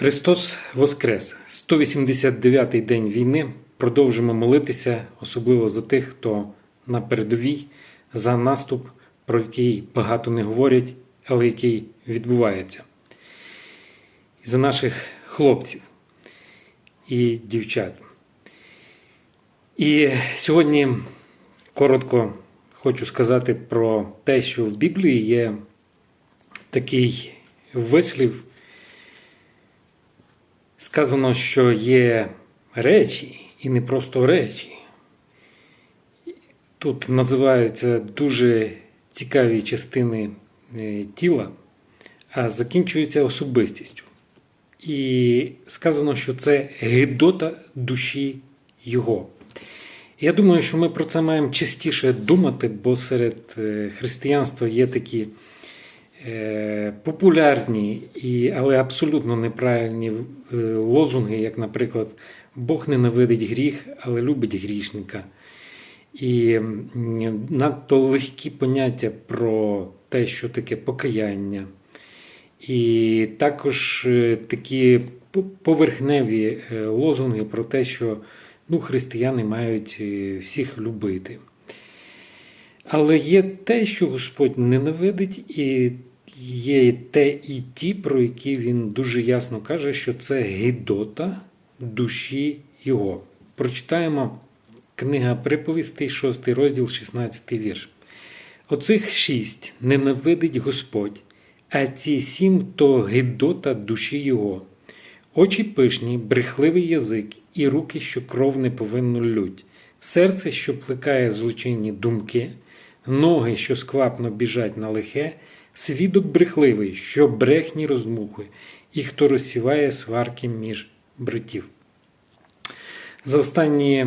Христос Воскрес! 189-й день війни. Продовжимо молитися, особливо за тих, хто на передовій, за наступ, про який багато не говорять, але який відбувається. І за наших хлопців і дівчат. І сьогодні коротко хочу сказати про те, що в Біблії є такий вислів. Сказано, що є речі і не просто речі. Тут називаються дуже цікаві частини е, тіла, а закінчуються особистістю. І сказано, що це гидота душі Його. Я думаю, що ми про це маємо частіше думати, бо серед е, християнства є такі популярні, і, але абсолютно неправильні е, лозунги, як, наприклад, Бог ненавидить гріх, але любить грішника. І надто легкі поняття про те, що таке покаяння. І також е, такі поверхневі е, лозунги про те, що ну, християни мають е, всіх любити. Але є те, що Господь ненавидить, і є те і ті, про які він дуже ясно каже, що це гидота душі Його. Прочитаємо книга приповістей, 6 розділ, 16 вірш. Оцих шість ненавидить Господь, а ці сім то гидота душі Його. Очі пишні, брехливий язик і руки, що кров не повинно лють, серце, що плекає злочинні думки, ноги, що сквапно біжать на лихе, свідок брехливий, що брехні роздмухує, і хто розсіває сварки між братів. За останні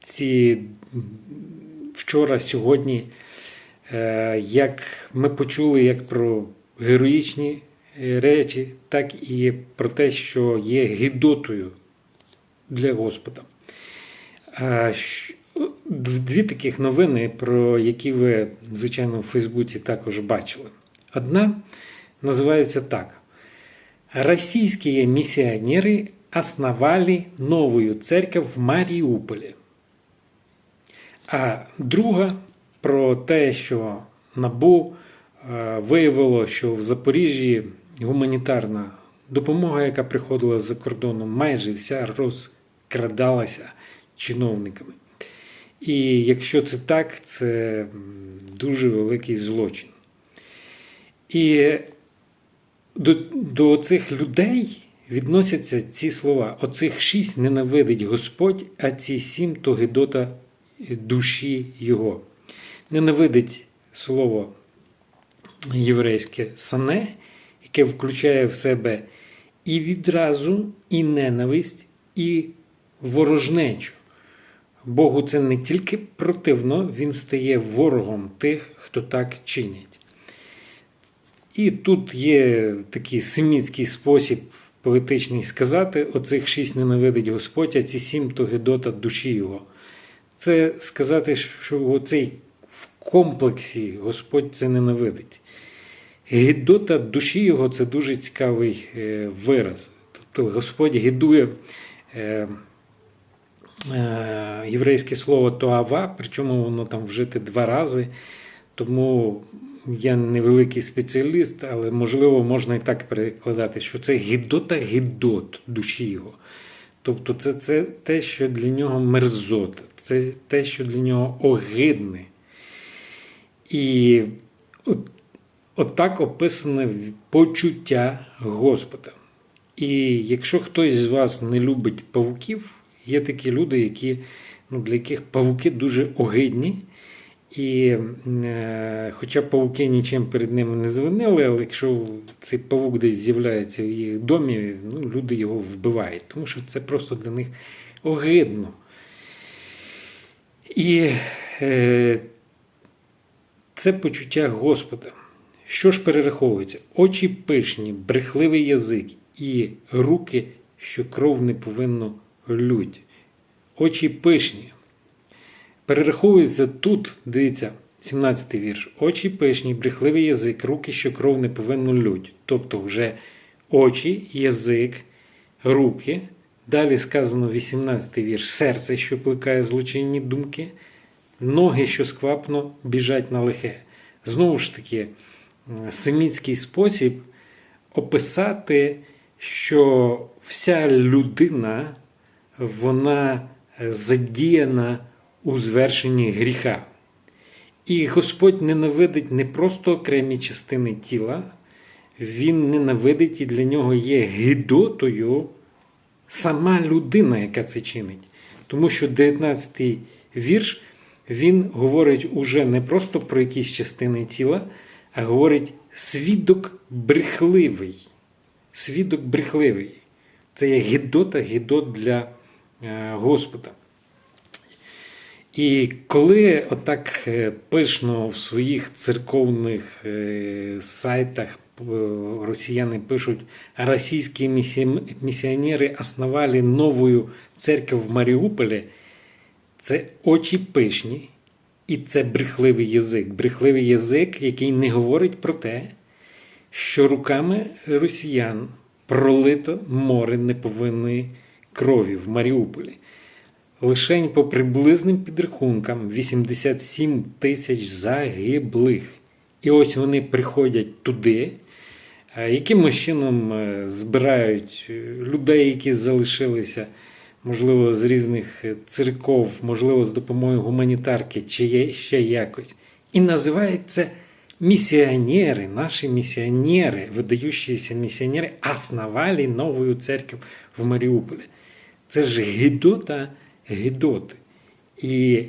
ці вчора, сьогодні, е, як ми почули як про героїчні е, речі, так і про те, що є гідотою для Господа. Дві таких новини, про які ви, звичайно, в Фейсбуці також бачили. Одна називається так: Российские миссионеры основали новую церковь в Маріуполі. А друга про те, що НАБУ е, виявило, що в Запоріжжі гуманітарна допомога, яка приходила з-за кордону, майже вся розкрадалася чиновниками. І якщо це так, це дуже великий злочин. І до, до цих людей відносяться ці слова. Оцих шість ненавидить Господь, а ці сім то гидота душі Його. Ненавидить слово єврейське сане, яке включає в себе і відразу, і ненависть, і ворожнечу. Богу це не тільки противно, він стає ворогом тих, хто так чинять. І тут є такий семітський спосіб поетичний сказати: оцих шість ненавидить Господь, а ці сім то гидота душі його. Це сказати, що оцей в комплексі Господь це ненавидить. Гидота душі його це дуже цікавий е, вираз. Тобто Господь гидує е, е, єврейське слово тоава, причому воно там вжите два рази. Тому я не великий спеціаліст, але можливо можна і так перекладати, що це гідота гідот душі його. Тобто це, це те, що для нього мерзота, це те, що для нього огидне. І от, отак описане почуття Господа. І якщо хтось з вас не любить павуків, є такі люди, які, ну, для яких павуки дуже огидні. І е, хоча павуки нічим перед ними не звинили, але якщо цей павук десь з'являється в їх домі, ну, люди його вбивають, тому що це просто для них огидно. І е, це почуття Господа. Що ж перераховується? Очі пишні, брехливий язик і руки, що кров не повинно лють. Очі пишні. Перераховується тут, дивіться, 17 вірш. Очі пишні, брехливий язик, руки, що кров не повинно лють. Тобто вже очі, язик руки. Далі сказано 18 вірш серце, що плекає злочинні думки, ноги, що сквапно біжать на лихе. Знову ж таки, семітський спосіб описати, що вся людина вона задіяна у звершенні гріха. І Господь ненавидить не просто окремі частини тіла, Він ненавидить і для нього є гидотою сама людина, яка це чинить. Тому що 19-й вірш він говорить уже не просто про якісь частини тіла, а говорить свідок брехливий. Свідок брехливий. Це є гидота, гидот для е, Господа. І коли отак е, пишно в своїх церковних е, сайтах е, росіяни пишуть, російські місіонери основали нову церкву в Маріуполі, це очі пишні, і це брехливий язик. Брехливий язик, який не говорить про те, що руками росіян пролито море неповинної крові в Маріуполі. Лишень по приблизним підрахункам 87 тисяч загиблих. І ось вони приходять туди, е, якимось чином е, збирають е, людей, які залишилися, можливо, з різних е, церков, можливо, з допомогою гуманітарки чи є- ще якось. І називають це миссионеры, наши миссионеры, выдающиеся миссионеры, основали новую церковь в Маріуполі. Це ж гидота гидоти. І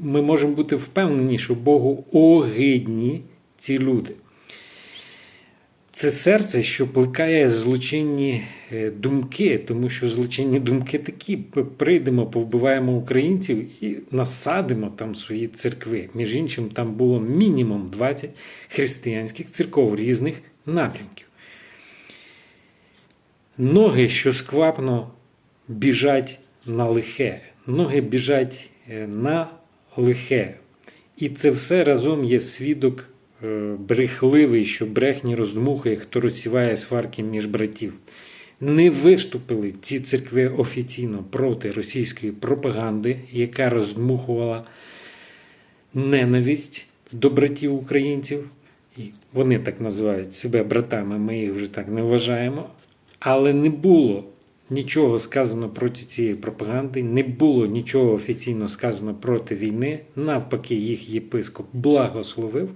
ми можемо бути впевнені, що Богу огидні ці люди. Це серце, що плекає злочинні е, думки, тому що злочинні думки такі: прийдемо, повбиваємо українців і насадимо там свої церкви. Між іншим, там було мінімум 20 християнських церков різних напрямків. Ноги, що сквапно біжать на лихе, ноги біжать е, на лихе. І це все разом є свідок е, брехливий, що брехні роздмухує, хто розсіває сварки між братів. Не виступили ці церкви офіційно проти російської пропаганди, яка роздмухувала ненависть до братів українців. Вони так називають себе братами, ми їх вже так не вважаємо. Але не було нічого сказано проти цієї пропаганди, не було нічого офіційно сказано проти війни. Навпаки, їх єпископ благословив.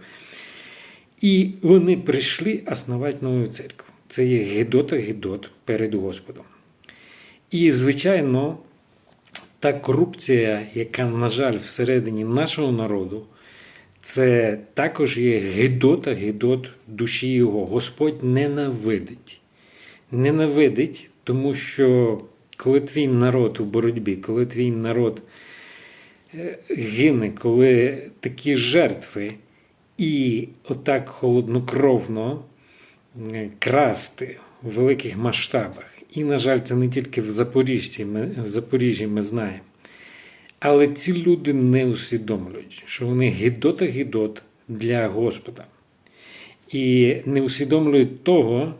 І вони прийшли основати нову церкву. Це є гидота гидот перед Господом. І, звичайно, та корупція, яка, на жаль, всередині нашого народу, це також є гидота, гидот душі його. Господь ненавидить. Ненавидить, тому що коли твій народ у боротьбі, коли твій народ е, гине, коли такі жертви, і отак холоднокровно е, красти в великих масштабах. І, на жаль, це не тільки в Запоріжжі, ми, в Запоріжжі ми знаємо. Але ці люди не усвідомлюють, що вони гідота гідот для Господа. І не усвідомлюють того,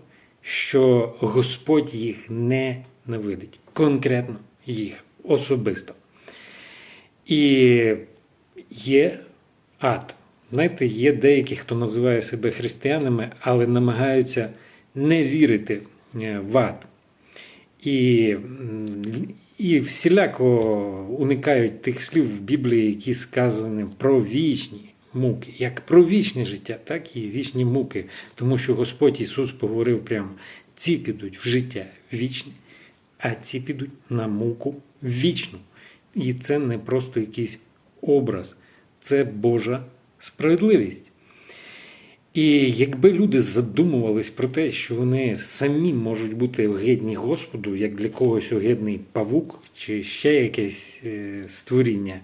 що Господь їх не навидить. Конкретно їх особисто. І є ад. Знаєте, є деякі, хто називає себе християнами, але намагаються не вірити е, в ад. І, і всіляко уникають тих слів в Біблії, які сказані про вічні муки. Як про вічне життя, так і вічні муки. Тому що Господь Ісус поговорив прямо: ці підуть в життя вічне, а ці підуть на муку вічну. І це не просто якийсь образ, це Божа справедливість. І якби люди задумувались про те, що вони самі можуть бути огидні Господу, як для когось огидний павук чи ще якесь е, створіння,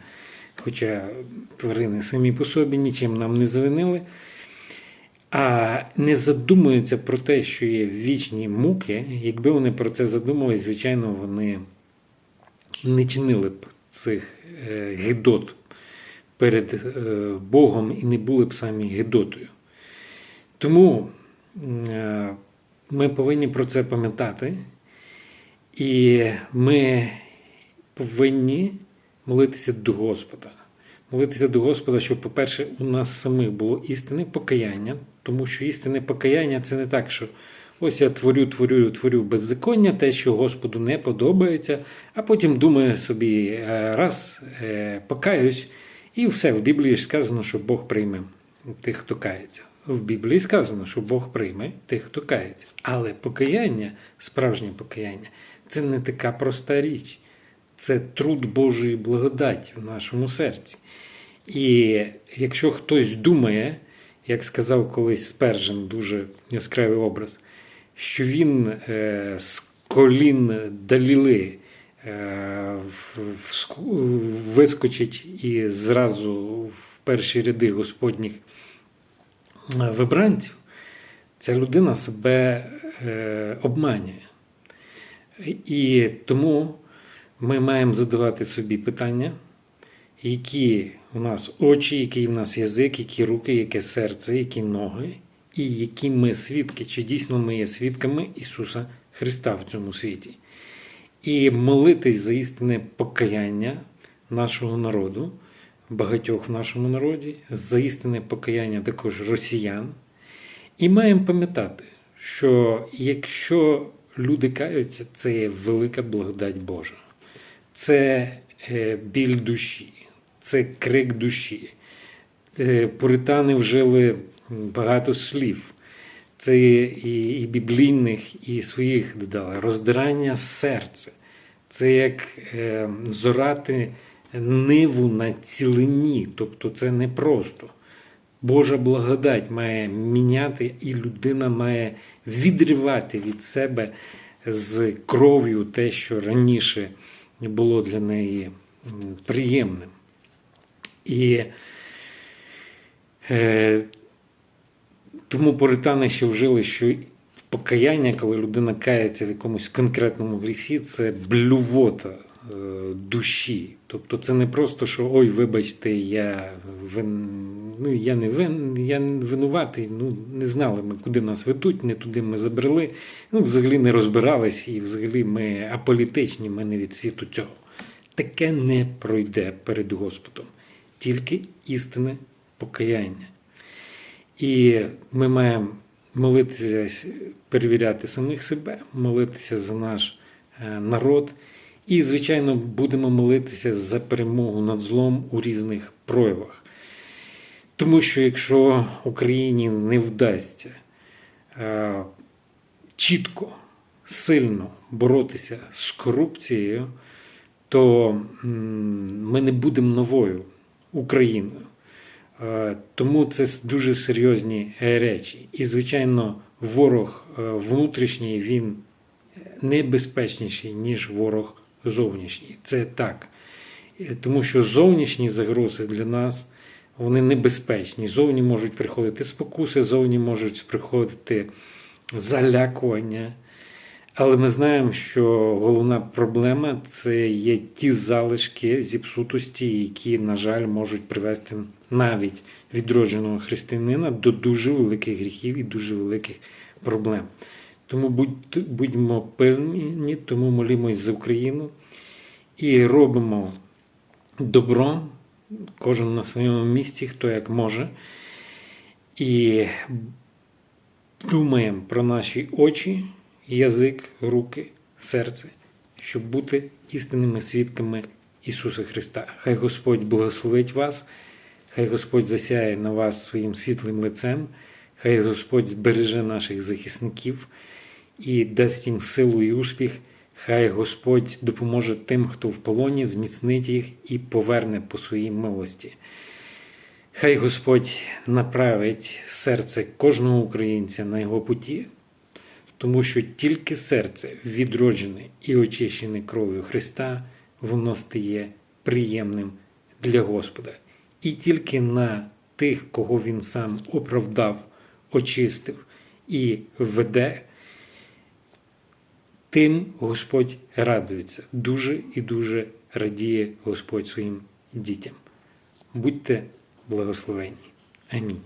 хоча тварини самі по собі нічим нам не завинили, а не задумуються про те, що є вічні муки, якби вони про це задумались, звичайно, вони не чинили б цих е, гидот перед е, Богом і не були б самі гидотою. Тому е, ми повинні про це пам'ятати. І ми повинні молитися до Господа. Молитися до Господа, щоб, по-перше, у нас самих було істинне покаяння, тому що істинне покаяння це не так, що ось я творю, творю, творю беззаконня, те, що Господу не подобається, а потім думаю собі, е, раз е, покаюсь, і все. В Біблії сказано, що Бог прийме тих, хто кається. В Біблії сказано, що Бог прийме тих, хто кається. Але покаяння, справжнє покаяння, це не така проста річ. Це труд Божої благодаті в нашому серці. І якщо хтось думає, як сказав колись Спержен, дуже яскравий образ, що він е, з колін Даліли е, вискочить і зразу в перші ряди Господніх е, вибранців, ця людина себе обманює. І тому ми маємо задавати собі питання, які у нас очі, який в нас язик, які руки, яке серце, які ноги, і які ми свідки, чи дійсно ми є свідками Ісуса Христа в цьому світі. І молитись за істинне покаяння нашого народу, багатьох в нашому народі, за істинне покаяння також росіян. І маємо пам'ятати, що якщо люди каються, це є велика благодать Божа. Це е, біль душі, це крик душі. Е, Пуритани вжили багато слів. Це і, біблійних, і своїх додали. Роздирання серця. Це як е, зорати ниву на цілині. Тобто це не просто. Божа благодать має міняти, і людина має відривати від себе з кров'ю те, що раніше було для неї приємним. І е, тому поритани ще вжили, що покаяння, коли людина кається в якомусь конкретному грісі, це блювота душі. Тобто це не просто, що ой, вибачте, я вин... ну, я не вин... я винуватий, ну не знали ми, куди нас ведуть, не туди ми забрели. Ну, взагалі не розбирались, і взагалі ми аполітичні, ми не від світу цього. Таке не пройде перед Господом, тільки істинне покаяння. І ми маємо молитися, перевіряти самих себе, молитися за наш е, народ. І, звичайно, будемо молитися за перемогу над злом у різних проявах. Тому що якщо Україні не вдасться е, чітко, сильно боротися з корупцією, то ми не будемо новою Україною. Е, Тому це дуже серйозні е, речі. І, звичайно, ворог е, внутрішній він небезпечніший, ніж ворог зовнішній. Це так. Е, Тому що зовнішні загрози для нас вони небезпечні. Зовні можуть приходити спокуси, зовні можуть приходити залякування. Але ми знаємо, що головна проблема це є ті залишки зіпсутості, які, на жаль, можуть привести навіть відродженого християнина до дуже великих гріхів і дуже великих проблем. Тому будь, будьмо пильні, тому молімось за Україну і робимо добро, кожен на своєму місці, хто як може. І думаємо про наші очі, язик, руки, серце, щоб бути істинними свідками Ісуса Христа. Хай Господь благословить вас, хай Господь засяє на вас своїм світлим лицем, хай Господь збереже наших захисників і дасть їм силу і успіх. Хай Господь допоможе тим, хто в полоні, зміцнить їх і поверне по своїй милості. Хай Господь направить серце кожного українця на його путі, тому що тільки серце відроджене і очищене кров'ю Христа, воно стає приємним для Господа. І тільки на тих, кого Він сам оправдав, очистив і веде, тим Господь радується. Дуже і дуже радіє Господь своїм дітям. Будьте благословені. Амінь.